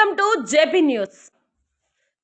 Welcome to JP news.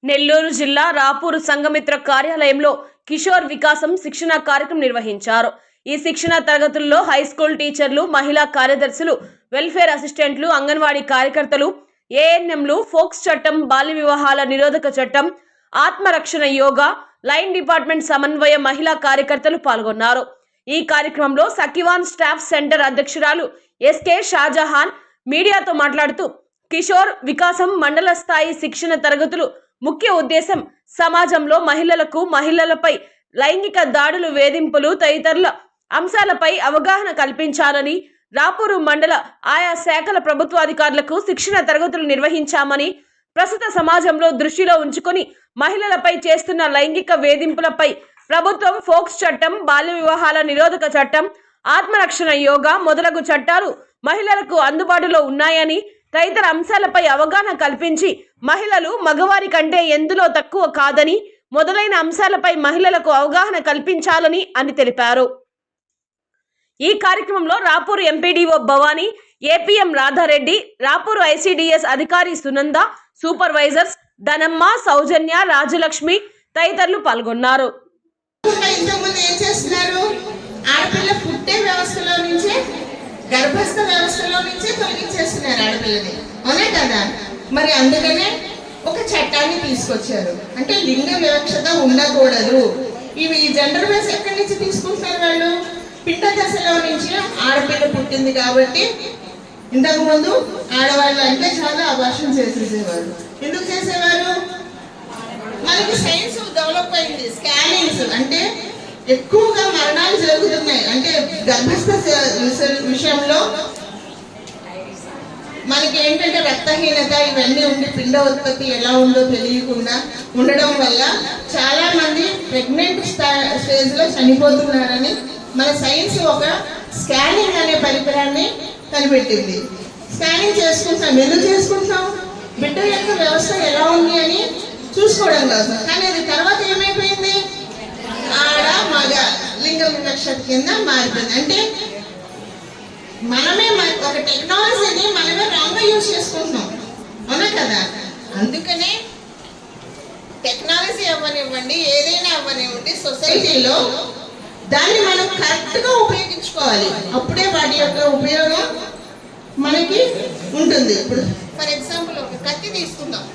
Nellore జిల్లా రాపూరు సంఘమిత్ర కార్యాలయంలో కిషోర్ వికాసం శిక్షణ కార్యక్రమం నిర్వహించారు. ఈ శిక్షణ తరగతుల్లో హై స్కూల్ టీచర్లు మహిళా కార్యదర్శులు వెల్ఫేర్ అసిస్టెంట్లు అంగన్వాడీ కార్యకర్తలు ఏఎన్ఎంలు ఫోక్స్ చట్టం బాల్య వివాహాల నిరోధక చట్టం ఆత్మరక్షణ యోగా లైన్ డిపార్ట్మెంట్ సమన్వయ మహిళా కార్యకర్తలు పాల్గొన్నారు. ఈ కార్యక్రమంలో సకివాన్ స్టాఫ్ సెంటర్ అధ్యక్షురాలు ఎస్కే షాజహాన్ మీడియాతో మాట్లాడుతూ కిషోర్ వికాసం మండల స్థాయి శిక్షణ తరగతులు ముఖ్య ఉద్దేశం. సమాజంలో మహిళలకు మహిళలపై లైంగిక దాడులు వేధింపులు తదితరుల అంశాలపై అవగాహన కల్పించాలని రాపూరు మండల ఆయా శాఖల ప్రభుత్వాధికారులకు శిక్షణ తరగతులు నిర్వహించామని ప్రస్తుత సమాజంలో దృష్టిలో ఉంచుకొని మహిళలపై చేస్తున్న లైంగిక వేధింపులపై ప్రభుత్వం ఫోక్స్ చట్టం బాల్య వివాహాల నిరోధక చట్టం ఆత్మరక్షణ యోగా మొదలగు చట్టాలు మహిళలకు అందుబాటులో ఉన్నాయని తదితర అంశాలపై అవగాహన కల్పించి మహిళలు మగవారి కంటే ఎందులో తక్కువ కాదని మొదలైన అంశాలపై మహిళలకు అవగాహన కల్పించాలని అని తెలిపారు. ఈ కార్యక్రమంలో Rapur MPDO Bhavani APM Radha Reddy Rapur ICDS అధికారి సునంద సూపర్వైజర్స్ ధనమ్మ సౌజన్య రాజలక్ష్మి తదితరులు పాల్గొన్నారు. ఆడపిల్ల పుట్టే గర్భస్థ వ్యవస్థలో నుంచే తొలగించేస్తున్నారు ఆడపిల్లని. అవునా కదా? మరి అందుకనే ఒక చట్టాన్ని తీసుకొచ్చారు. అంటే లింగ వివక్షత ఉండకూడదు. ఇవి ఈ జెండర్ బేస్ ఎక్కడి నుంచి తీసుకుంటున్నారు వాళ్ళు? పిండ దశలో నుంచి ఆడపిల్ల పుట్టింది కాబట్టి ఇంతకు ముందు ఆడవాళ్ళు అంటే చాలా అభాషణ చేసేసేవారు. ఎందుకు చేసేవారు? మనకి సైన్స్ డెవలప్ అయింది. స్కానింగ్స్ అంటే ఎక్కువగా మరణాలు జరుగుతున్నాయి. అంటే గర్భస్థ విషయంలో మనకి ఏంటంటే రక్తహీనత ఇవన్నీ ఉండి పిండ ఉత్పత్తి ఎలా ఉందో తెలియకుండా ఉండడం వల్ల చాలా మంది ప్రెగ్నెంట్ స్టేజ్లో చనిపోతున్నారని మన సైన్స్ ఒక స్కానింగ్ అనే పరికరాన్ని కనిపెట్టింది. స్కానింగ్ చేసుకుంటాం. ఎందుకు చేసుకుంటాం? బిడ్డ యొక్క వ్యవస్థ ఎలా ఉంది అని చూసుకోవడం కోసం. కానీ లింగ వివక్ష కింద మారిపోయింది అంటే మనమే మన- ఒక టెక్నాలజీని మనమే రాంగ్ యూజ్ చేసుకుంటున్నాం. అవునా కదా? అందుకనే టెక్నాలజీ అవ్వనివ్వండి ఏదైనా అవ్వనివ్వండి సొసైటీలో దాన్ని మనం కరెక్ట్గా ఉపయోగించుకోవాలి. అప్పుడే వాటి యొక్క ఉపయోగం మనకి ఉంటుంది. ఇప్పుడు ఫర్ ఎగ్జాంపుల్ ఒక కత్తి తీసుకుందాం.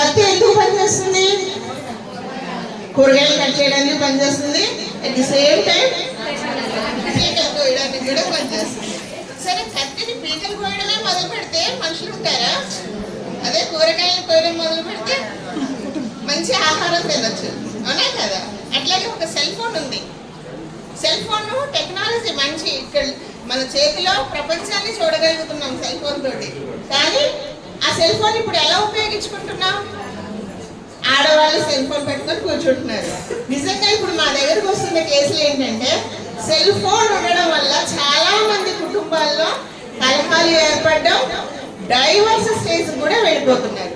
కత్తి ఎందుకు పనిచేస్తుంది? కూరగాయలు కట్ చేయడానికి పనిచేస్తుంది అట్ ది సేమ్ టైం పీకలు కోయడానికి కూడా పనిచేస్తుంది సరే కత్తిని పీకలు కోయడమే మొదలు పెడితే మనుషులు ఉంటారా? అదే కూరగాయలు కోయడం మొదలు పెడితే మంచి ఆహారం తినచ్చు. అవునా కదా? అట్లాగే ఒక సెల్ ఫోన్ ఉంది. సెల్ ఫోన్ టెక్నాలజీ మంచి ఇక్కడ మన చేతిలో ప్రపంచాన్ని చూడగలుగుతున్నాం సెల్ ఫోన్ తోటి. కానీ ఆ సెల్ ఫోన్ ఇప్పుడు ఎలా ఉపయోగించుకుంటున్నాం? సెల్ ఫోన్ పెట్టుకొని కూర్చుంటున్నారు. నిజంగా ఇప్పుడు మా దగ్గరకు వస్తున్న కేసులు ఏంటంటే సెల్ ఫోన్ ఉండడం వల్ల చాలా మంది కుటుంబాల్లో కలహాలు ఏర్పడడం డైవర్స్ స్టేజ్ కూడా వెళ్ళిపోతున్నారు.